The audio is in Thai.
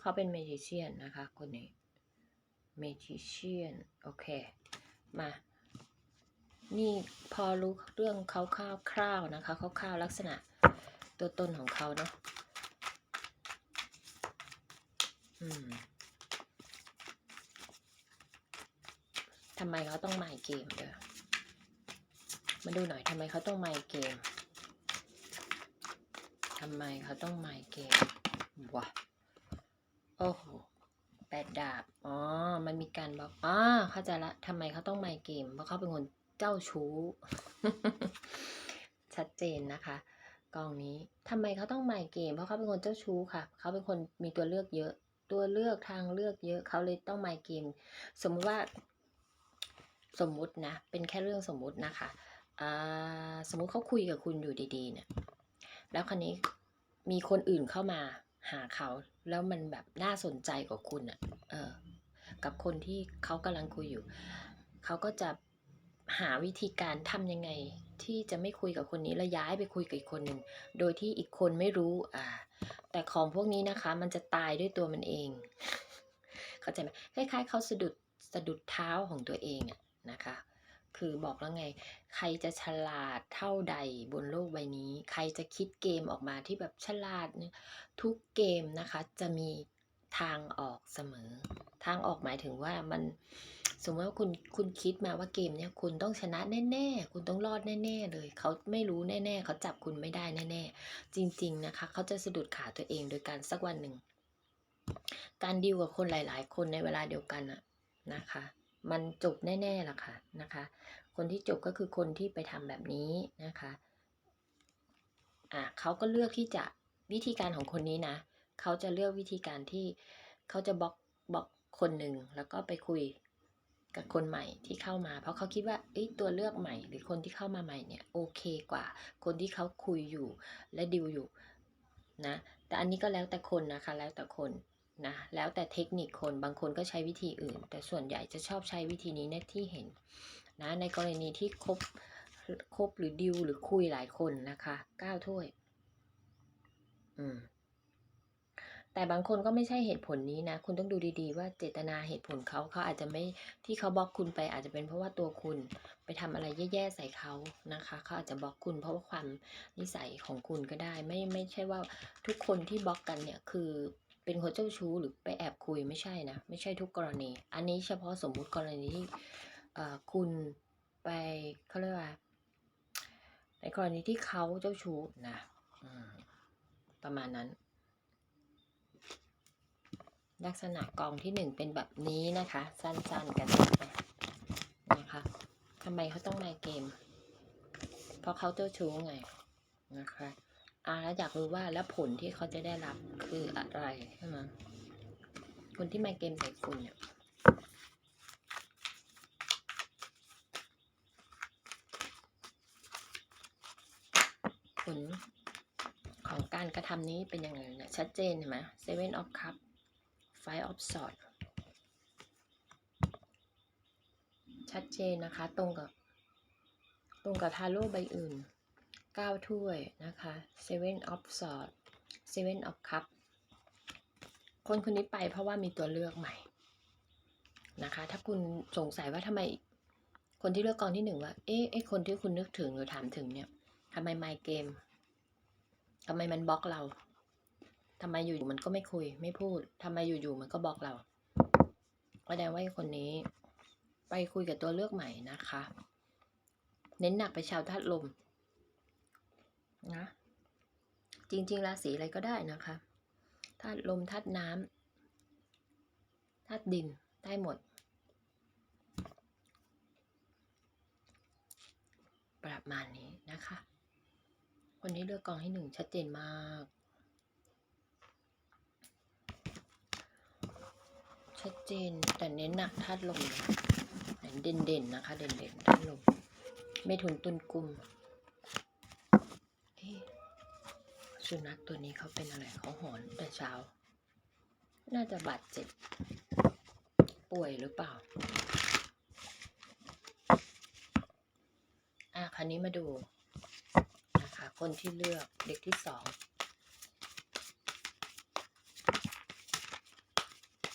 เขาเป็นเมจิเชียนนะคะ คนนี้เมจิเชียนโอเค มา นี่พอรู้เรื่องเขาคร่าวๆนะคะคร่าวๆลักษณะตัวตนของเขาเนาะอืมทำไมเขาต้องไมค์เกมเด้อมาดูหน่อยทำไมเขาต้องไมค์เกมทำไมเขาต้องไมค์เกมวะ โอ้โหแปดดาบ อ๋อ มันมีการบอกอ๋อเข้าใจละทำไมเขาต้องไมเกม เพราะเขาเป็นคนเจ้าชู้ ชัดเจนนะคะกองนี้ทำไมเขาต้องไมเกม เพราะเขาเป็นคนเจ้าชู้ค่ะ เขาเป็นคนมีตัวเลือกเยอะ ตัวเลือกทางเลือกเยอะ เขาเลยต้องไมเกม สมมุติว่า สมมุตินะ เป็นแค่เรื่องสมมุตินะคะอ่าสมมุติเขาคุยกับคุณอยู่ดีๆ เนี่ย แล้วคราวนี้มีคนอื่นเข้ามา หาเขาแล้วมันแบบน่าสนใจกว่าคุณอะเออกับคนที่เขากำลังคุยอยู่ เขาก็จะหาวิธีการทำยังไง ที่จะไม่คุยกับคนนี้แล้วย้ายไปคุยกับอีกคนหนึ่งโดยที่อีกคนไม่รู้อ่า แต่ของพวกนี้นะคะ มันจะตายด้วยตัวมันเอง เข้าใจไหมคล้ายๆเขาสะดุดสะดุดเท้าของตัวเองอะนะคะ คือบอกแล้วไง ใครจะฉลาดเท่าใดบนโลกใบนี้ ใครจะคิดเกมออกมาที่แบบฉลาดเนี่ยทุกเกมนะคะ จะมีทางออกเสมอ ทางออกหมายถึงว่ามันสมมติว่าคุณคุณคิดมาว่าเกมเนี้ยคุณต้องชนะแน่ๆ คุณต้องรอดแน่ ๆ เลย เขาไม่รู้แน่ ๆ เขาจับคุณไม่ได้แน่ๆ จริง ๆ นะคะ เขาจะสะดุดขาตัวเองโดยการสักวันหนึ่ง การดีลกับคนหลาย ๆ คนในเวลาเดียวกันอะนะคะ มันจบแน่ๆล่ะค่ะนะคะ คนที่จบก็คือคนที่ไปทำแบบนี้นะคะอะเขาก็เลือกที่จะวิธีการของคนนี้นะเขาจะเลือกวิธีการที่เขาจะบล็อกบล็อกคนหนึ่งแล้วก็ไปคุยกับคนใหม่ที่เข้ามา เพราะเขาคิดว่าเอ้ตัวเลือกใหม่ หรือคนที่เข้ามาใหม่เนี่ยโอเคกว่า คนที่เขาคุยอยู่และดิวอยู่นะแต่อันนี้ก็แล้วแต่คนนะคะแล้วแต่คน นะแล้วแต่เทคนิคคนบางคนก็ใช้วิธีอื่น แต่ส่วนใหญ่จะชอบใช้วิธีนี้เนี่ยที่เห็นนะในกรณีที่คบคบหรือดิวหรือคุยหลายคนนะคะเก้าถ้วยอืมแต่บางคนก็ไม่ใช่เหตุผลนี้นะ คุณต้องดูดีๆ ว่าเจตนาเหตุผลเขาเขาอาจจะไม่ที่เขาบล็อกคุณไปอาจจะเป็นเพราะว่าตัวคุณไปทำอะไรแย่ๆใส่เขานะคะเขาอาจจะบล็อกคุณเพราะว่าความนิสัยของคุณก็ได้ ไม่ไม่ใช่ว่าทุกคนที่บล็อกกันเนี่ยคือ เป็นคนเจ้าชู้หรือไปแอบคุยไม่ใช่นะ ไม่ใช่ทุกกรณี อันนี้เฉพาะสมมุติกรณีที่คุณไปเขาเรียกว่า ในกรณีที่เขาเจ้าชู้นะประมาณนั้น ลักษณะกองที่หนึ่งเป็นแบบนี้นะคะ สั้นๆกันนะคะทำไมเขาต้องมาเกม เพราะเขาเจ้าชู้ไงนะคะ อ่าแล้วอยากรู้ว่าแล้วผลที่เขาจะได้รับคืออะไรใช่ไหมคนที่มาเกมใส่คุณเนี่ยผลของการกระทำนี้เป็นยังไงเนี่ยชัดเจนเห็นไหม Seven of Cup Five of Swords ชัดเจนนะคะ ตรงกับ ตรงกับทาโร่ใบอื่น 9 ถ้วยนะคะ Seven of Swords Seven of Cup คนคนนี้ไปเพราะว่ามีตัวเลือกใหม่นะคะ ถ้าคุณสงสัยว่าทำไมคนที่เลือกกองที่หนึ่งว่า เอ๊ะไอคนที่คุณนึกถึงหรือถามถึงเนี่ยทำไมไมเกมทำไมมันบล็อกเราทำไมอยู่ๆมันก็ไม่คุยไม่พูดทำไมอยู่ๆมันก็บล็อกเราแสดงว่าคนนี้ไปคุยกับตัวเลือกใหม่นะคะ เน้นหนักไปชาวธาตุลม นะจริง ๆ ราศีอะไรก็ได้นะคะธาตุลมธาตุน้ำธาตุดินได้หมด ประมาณนี้นะคะคนที่เลือกกองที่หนึ่งชัดเจนมาก ชัดเจนแต่เน้นหนักธาตุลมเด่นเด่นๆนะคะเด่นเด่นๆธาตุลมเมถุนตุลกุมเอ๊ะ สุนัขตัวนี้เขาเป็นอะไรเขาหอนแต่เช้า น่าจะบาดเจ็บ ป่วยหรือเปล่า อะคราวนี้มาดูนะคะคนที่เลือกเด็กที่สอง